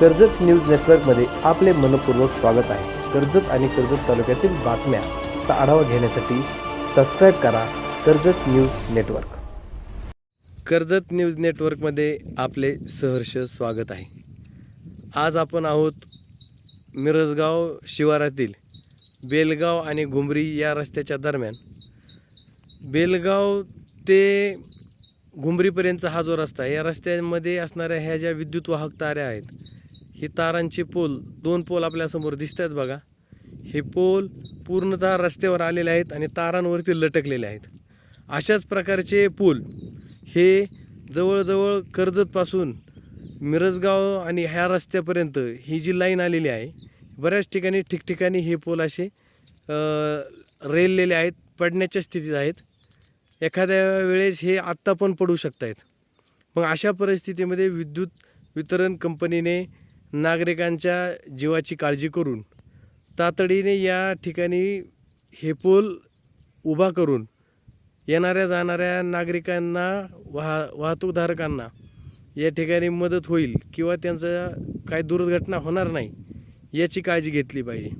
Karjat news नेटवर्कमध्ये आपले मनपूर्वक स्वागत आहे. कर्जत आणि कर्जत तालुक्यातील बातम्याचा आढावा घेण्यासाठी सबस्क्राईब करा Karjat news network. Karjat news नेटवर्कमध्ये आपले सहर्ष स्वागत आहे. आज आपण आहोत मिरजगाव शिवारातील बेलगाव आणि घुमरी या रस्त्याच्या दरम्यान. बेलगाव ते घुमरीपर्यंतचा हा जो रस्ता आहे या रस्त्यामध्ये असणाऱ्या ह्या ज्या विद्युत वाहक ताऱ्या आहेत ही तारांचे पोल दोन पोल आपल्यासमोर दिसत आहेत बघा. हे पोल पूर्णतः रस्त्यावर आलेले आहेत आणि तारांवरती लटकलेले आहेत. अशाच प्रकारचे पूल हे जवळजवळ कर्जतपासून मिरजगाव आणि ह्या रस्त्यापर्यंत ही जी लाईन आलेली आहे बऱ्याच ठिकाणी ठिकठिकाणी हे पोल असे रेललेले आहेत पडण्याच्या स्थितीत आहेत. एखाद्या वेळेस हे आत्ता पण पडू शकत आहेत मग अशा परिस्थितीमध्ये विद्युत वितरण कंपनीने नागरिकांच्या जीवाची काळजी करून तातडीने या ठिकाणी हे पूल उभा करून येणाऱ्या जाणाऱ्या नागरिकांना वाह वाहतूकधारकांना या ठिकाणी मदत होईल किंवा त्यांचं काय दुर्घटना होणार नाही याची काळजी घेतली पाहिजे.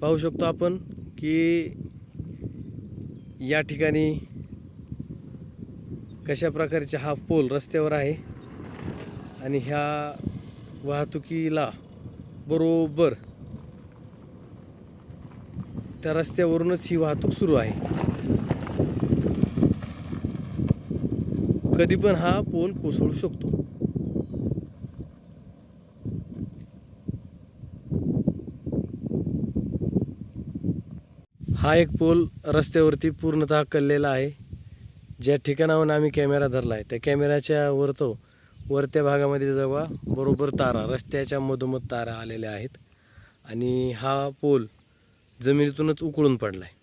पाहू शकतो आपण की या ठिकाणी कशा प्रकारचे हा पोल रस्त्यावर आहे आणि ह्या वाहतुकीला बरोबर त्या रस्त्यावरूनच ही वाहतूक सुरू आहे. कधी पण हा पोल कोसळू शकतो. हा एक पोल रस्त्यावरती पूर्णतः कललेला आहे. ज्या ठिकाणाहून आम्ही कॅमेरा धरला आहे त्या कॅमेऱ्याच्या वरतो वरत्या भागामध्ये जेव्हा बरोबर तारा रस्त्याच्या मधोमध तारा आलेल्या आहेत. आणि हा पोल जमिनीतूनच उकळून पडला आहे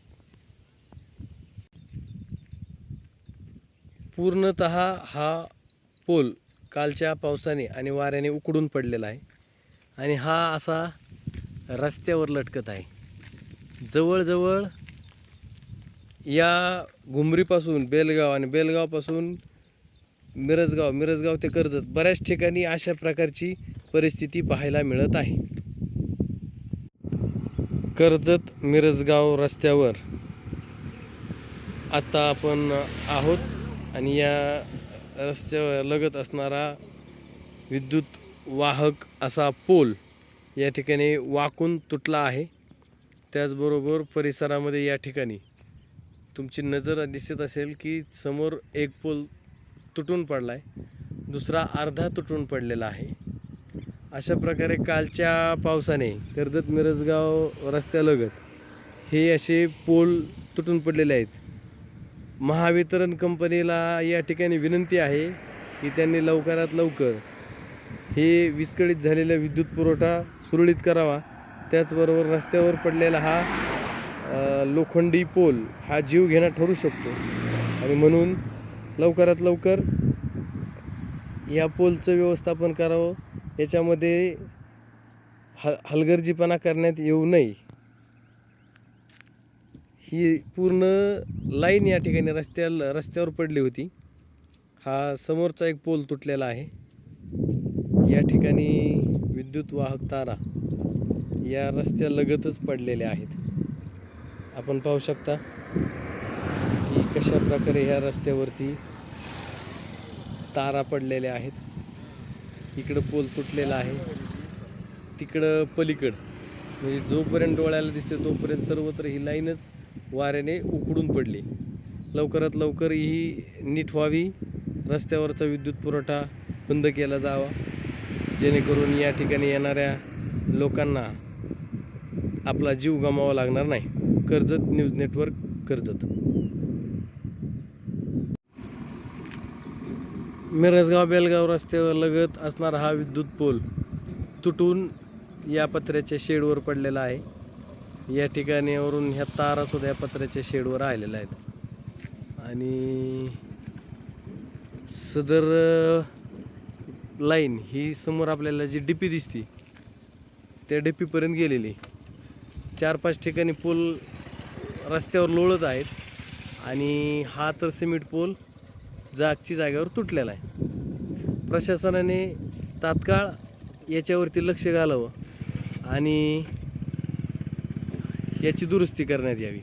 पूर्णत हा पोल कालच्या पावसाने आणि वाऱ्याने उकडून पडलेला आहे. आणि हा असा रस्त्यावर लटकत आहे. जवळजवळ या घुमरीपासून बेलगाव आणि बेलगावपासून मिरजगाव मिरजगाव ते कर्जत बऱ्याच ठिकाणी अशा प्रकारची परिस्थिती पाहायला मिळत आहे. कर्जत मिरजगाव रस्त्यावर आता आपण आहोत आणि या रस्त्यावर लगत असणारा विद्युत वाहक असा पोल या ठिकाणी वाकून तुटला आहे. त्याचबरोबर परिसरामध्ये या ठिकाणी तुमची नजर दिसत असेल की समोर एक पोल तुटून पडला आहे दुसरा अर्धा तुटून पडलेला आहे. अशा प्रकारे कालच्या पावसाने कर्जत मिरजगाव रस्त्यालगत हे असे पोल तुटून पडलेले आहेत. महावितरण कंपनीला या ठिकाणी विनंती आहे की त्यांनी लवकरात लवकर हे विस्कळीत झालेला विद्युत पुरवठा सुरळीत करावा. त्याचबरोबर रस्त्यावर पडलेला हा लोखंडी पोल हा जीव घेणा ठरू शकतो. आणि म्हणून लवकरात लवकर या पोलचं व्यवस्थापन करावं. याच्यामध्ये ह हलगर्जीपणा करण्यात येऊ नये. ही पूर्ण लाईन या ठिकाणी रस्त्या रस्त्यावर पडली होती. हा समोरचा एक पोल तुटलेला आहे. या ठिकाणी विद्युत वाहक तारा या रस्त्यालगतच पडलेल्या आहेत. आपण पाहू शकता की कशा प्रकारे ह्या रस्त्यावरती तारा पडलेल्या आहेत. इकडं पोल तुटलेला आहे. तिकडं पलीकड म्हणजे जोपर्यंत डोळ्याला दिसते तोपर्यंत सर्वत्र ही लाईनच वाऱ्याने उकडून पडली. लवकरात लवकर ही नीट व्हावी. रस्त्यावरचा विद्युत पुरवठा बंद केला जावा. जेणेकरून या ठिकाणी येणाऱ्या लोकांना आपला जीव गमावा लागणार नाही. Karjat news network Karjat. Mirajgaon Belgaon रस्त्यावर लगत असणारा हा विद्युत पोल तुटून या पत्र्याच्या शेडवर पडलेला आहे. या ठिकाणीवरून ह्या तारा सुद्धा या पत्र्याच्या शेडवर आलेल्या आहेत. आणि सदर लाईन ही समोर आपल्याला जी डीपी दिसती त्या डीपीपर्यंत गेलेली चार पाच ठिकाणी पूल रस्त्यावर लोळत आहेत आणि हा तर सिमेंट पूल जागची जागेवर तुटलेला आहे. प्रशासनाने तात्काळ याच्यावरती लक्ष घालावं आणि याची दुरुस्ती करण्यात यावी.